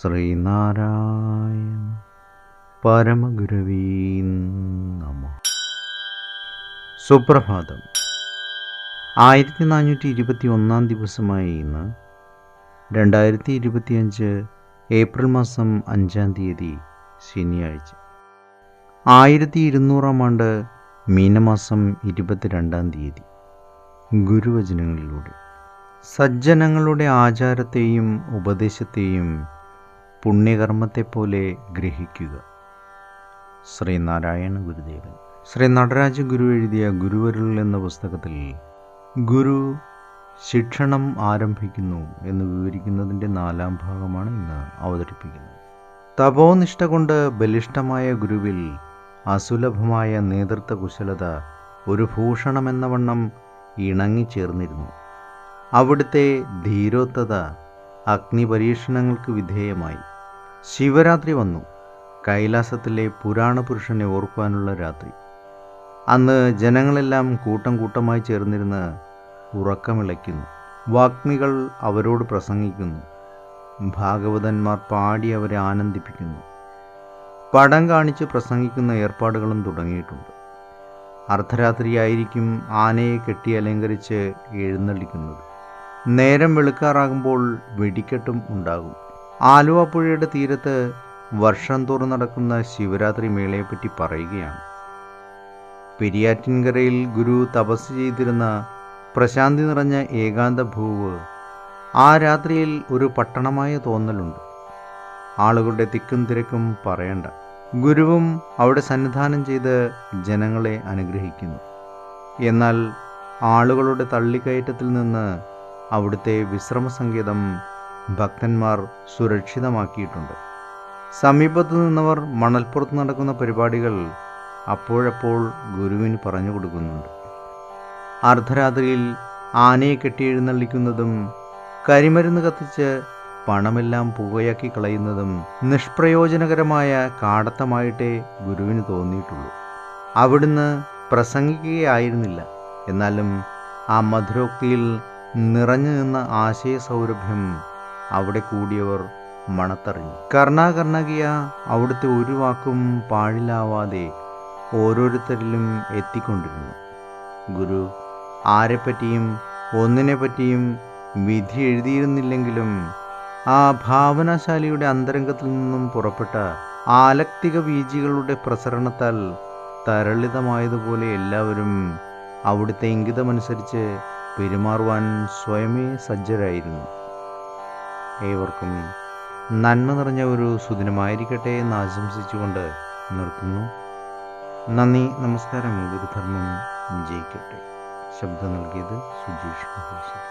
ശ്രീനാരായണ പരമഗുരവീ നമ. സുപ്രഭാതം. ആയിരത്തി നാനൂറ്റി ഇരുപത്തി ഒന്നാം ദിവസമായ ഇന്ന് രണ്ടായിരത്തി ഇരുപത്തിയഞ്ച് ഏപ്രിൽ മാസം അഞ്ചാം തീയതി ശനിയാഴ്ച. ആയിരത്തി ഇരുന്നൂറാം ആണ്ട് മീനമാസം ഇരുപത്തിരണ്ടാം തീയതി. ഗുരുവചനങ്ങളിലൂടെ. സജ്ജനങ്ങളുടെ ആചാരത്തെയും ഉപദേശത്തെയും പുണ്യകർമ്മത്തെപ്പോലെ ഗ്രഹിക്കുക. ശ്രീനാരായണ ഗുരുദേവൻ. ശ്രീ നടരാജ ഗുരു എഴുതിയ ഗുരുവരുൾ എന്ന പുസ്തകത്തിൽ ഗുരു ശിക്ഷണം ആരംഭിക്കുന്നു എന്ന് വിവരിക്കുന്നതിന്റെ നാലാം ഭാഗമാണ് ഇന്ന് അവതരിപ്പിക്കുന്നത്. തപോനിഷ്ഠ കൊണ്ട് ബലിഷ്ഠമായ ഗുരുവിൽ അസുലഭമായ നേതൃത്വ കുശലത ഒരു ഭൂഷണമെന്ന വണ്ണം ഇണങ്ങിച്ചേർന്നിരുന്നു. അവിടുത്തെ ധീരോത്തത അഗ്നിപരീക്ഷണങ്ങൾക്ക് വിധേയമായി. ശിവരാത്രി വന്നു. കൈലാസത്തിലെ പുരാണ പുരുഷനെ ഓർക്കുവാനുള്ള രാത്രി. അന്ന് ജനങ്ങളെല്ലാം കൂട്ടം കൂട്ടമായി ചേർന്നിരുന്ന് ഉറക്കമിളയ്ക്കുന്നു. വാഗ്മികൾ അവരോട് പ്രസംഗിക്കുന്നു. ഭാഗവതന്മാർ പാടി അവരെ ആനന്ദിപ്പിക്കുന്നു. പടം കാണിച്ച് പ്രസംഗിക്കുന്ന ഏർപ്പാടുകളും തുടങ്ങിയിട്ടുണ്ട്. അർദ്ധരാത്രിയായിരിക്കും ആനയെ കെട്ടി അലങ്കരിച്ച് എഴുന്നള്ളിക്കുന്നത്. നേരം വെളുക്കാറാകുമ്പോൾ വെടിക്കെട്ടും ഉണ്ടാകും. ആലുവ പുഴയുടെ തീരത്ത് വർഷം തോറും നടക്കുന്ന ശിവരാത്രി മേളയെപ്പറ്റി പറയുകയാണ്. പെരിയാറ്റിൻകരയിൽ ഗുരു തപസ് ചെയ്തിരുന്ന പ്രശാന്തി നിറഞ്ഞ ഏകാന്ത ഭൂവ് ആ രാത്രിയിൽ ഒരു പട്ടണമായ തോന്നലുണ്ട്. ആളുകളുടെ തിക്കും തിരക്കും പറയണ്ട. ഗുരുവും അവിടെ സന്നിധാനം ചെയ്ത് ജനങ്ങളെ അനുഗ്രഹിക്കുന്നു. എന്നാൽ ആളുകളുടെ തള്ളിക്കയറ്റത്തിൽ നിന്ന് അവിടുത്തെ വിശ്രമസങ്കേതം ഭക്തന്മാർ സുരക്ഷിതമാക്കിയിട്ടുണ്ട്. സമീപത്തു നിന്നവർ മണൽപ്പുറത്ത് നടക്കുന്ന പരിപാടികൾ അപ്പോഴപ്പോൾ ഗുരുവിന് പറഞ്ഞു കൊടുക്കുന്നുണ്ട്. അർദ്ധരാത്രിയിൽ ആനയെ കെട്ടിയെഴുന്നള്ളിക്കുന്നതും കരിമരുന്ന് കത്തിച്ച് പണമെല്ലാം പുകയാക്കി കളയുന്നതും നിഷ്പ്രയോജനകരമായ കാടത്തമായിട്ടേ ഗുരുവിന് തോന്നിയിട്ടുള്ളൂ. അവിടുന്ന് പ്രസംഗിക്കുകയായിരുന്നില്ല. എന്നാലും ആ മധുരോക്തിയിൽ നിറഞ്ഞു നിന്ന ആശയ സൗരഭ്യം അവിടെ കൂടിയവർ മണത്തറിഞ്ഞു. കർണാകർണകിയ അവിടുത്തെ ഒരു വാക്കും പാഴിലാവാതെ ഓരോരുത്തരിലും എത്തിക്കൊണ്ടിരുന്നു. ഗുരു ആരെപ്പറ്റിയും ഒന്നിനെപ്പറ്റിയും വിധി എഴുതിയിരുന്നില്ലെങ്കിലും ആ ഭാവനാശാലിയുടെ അന്തരംഗത്തിൽ നിന്നും പുറപ്പെട്ട ആലക്തിക ബീജികളുടെ പ്രസരണത്താൽ തരളിതമായതുപോലെ എല്ലാവരും അവിടുത്തെ ഇംഗിതമനുസരിച്ച് പെരുമാറുവാൻ സ്വയമേ സജ്ജരായിരുന്നു. ഏവർക്കും നന്മ നിറഞ്ഞ ഒരു സുദിനമായിരിക്കട്ടെ എന്ന് ആശംസിച്ചുകൊണ്ട് നിർത്തുന്നു. നന്ദി നമസ്കാരം. ഗുരുധർമ്മം ജയിക്കട്ടെ. ശബ്ദം നൽകിയത് സുജീഷ് മഹേഷ്.